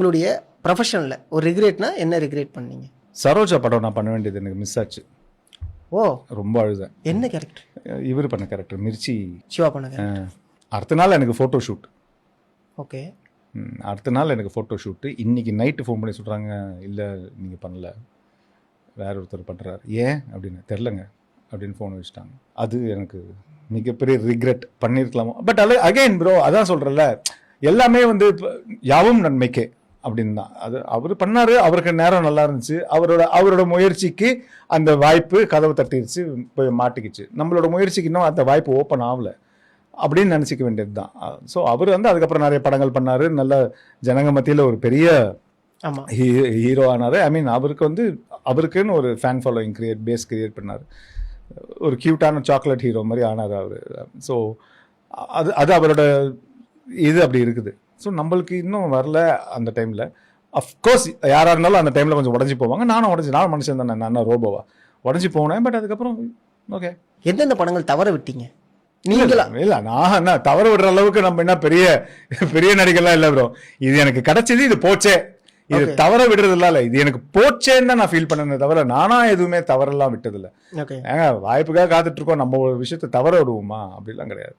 உங்களுடைய ப்ரொஃபஷனில் ஒரு ரிக்ரெட்னா என்ன ரிக்ரெட் பண்ணீங்க? சரோஜா படம் நான் பண்ண வேண்டியது எனக்கு மிஸ் ஆச்சு. ஓ. ரொம்ப அழுதேன். என்ன கேரக்டர் இவர் பண்ண கேரக்டர் மிர்ச்சி. சிவா அஹ், அடுத்த நாள் எனக்கு ஃபோட்டோ ஷூட் ஓகே. அடுத்த நாள் எனக்கு ஃபோட்டோ ஷூட்டு இன்னைக்கு நைட்டு ஃபோன் பண்ணி சொல்கிறாங்க இல்லை நீங்கள் பண்ணல. வேற ஒருத்தர் பண்ணுறாரு ஏன்? அப்படின்னு தெரிலங்க அப்படின்னு ஃபோன் வச்சுட்டாங்க. அது எனக்கு மிகப்பெரிய ரிக்ரெட் பண்ணியிருக்கலாமோ பட் அது அகைன் ப்ரோ அதான் சொல்கிறேன்ல எல்லாமே வந்து யாவும் நன்மைக்கே. அப்படின்னு தான். அது அவர் பண்ணாரு அவருக்கு நேரம் நல்லா இருந்துச்சு. அவரோட அவரோட முயற்சிக்கு அந்த வாய்ப்பு கதவு தட்டிருச்சு போய் மாட்டிக்கிச்சு. நம்மளோட முயற்சிக்கு இன்னும் அந்த வாய்ப்பு ஓப்பன் ஆகல அப்படின்னு நினச்சிக்க வேண்டியது தான். ஸோ அவர் வந்து அதுக்கப்புறம் நிறைய படங்கள் பண்ணாரு. நல்ல ஜனங்க மத்தியில் ஒரு பெரிய ஆமாம் ஹீரோ ஆனார். ஐ மீன் அவருக்கு வந்து அவருக்குன்னு ஒரு fan following create base create பண்ணார். ஒரு க்யூட்டான சாக்லேட் ஹீரோ மாதிரி ஆனார் அவர். ஸோ அது அது அவரோட இது அப்படி இருக்குது. ஸோ நம்மளுக்கு இன்னும் வரல அந்த டைமில் அஃப்கோர்ஸ் யாராக இருந்தாலும் அந்த டைமில் கொஞ்சம் உடஞ்சி போவாங்க. நானும் உடஞ்சி நான் மனுஷன் தானே நான் ரோபோவா? உடஞ்சி போனேன் பட் அதுக்கப்புறம் ஓகே எந்தெந்த படங்கள் தவற விட்டீங்க? நீங்களா? இல்ல நான் என்ன தவற விடுற அளவுக்கு நம்ம என்ன பெரிய பெரிய நடிகர்லாம் இல்ல ப்ரோ இது எனக்கு கிடைச்சது இது போச்சே. இது. தவற விடுறது இல்ல. இது எனக்கு போச்சேன்னு தான் நான் ஃபீல் பண்ணனே தவிர நானா எதுவுமே தவறெல்லாம் விட்டதில்ல. ஏங்க வாய்ப்புக்காக காத்துட்டு இருக்கோம். நம்ம ஒரு விஷயத்தை தவற விடுவோமா? அப்படிலாம் கிடையாது.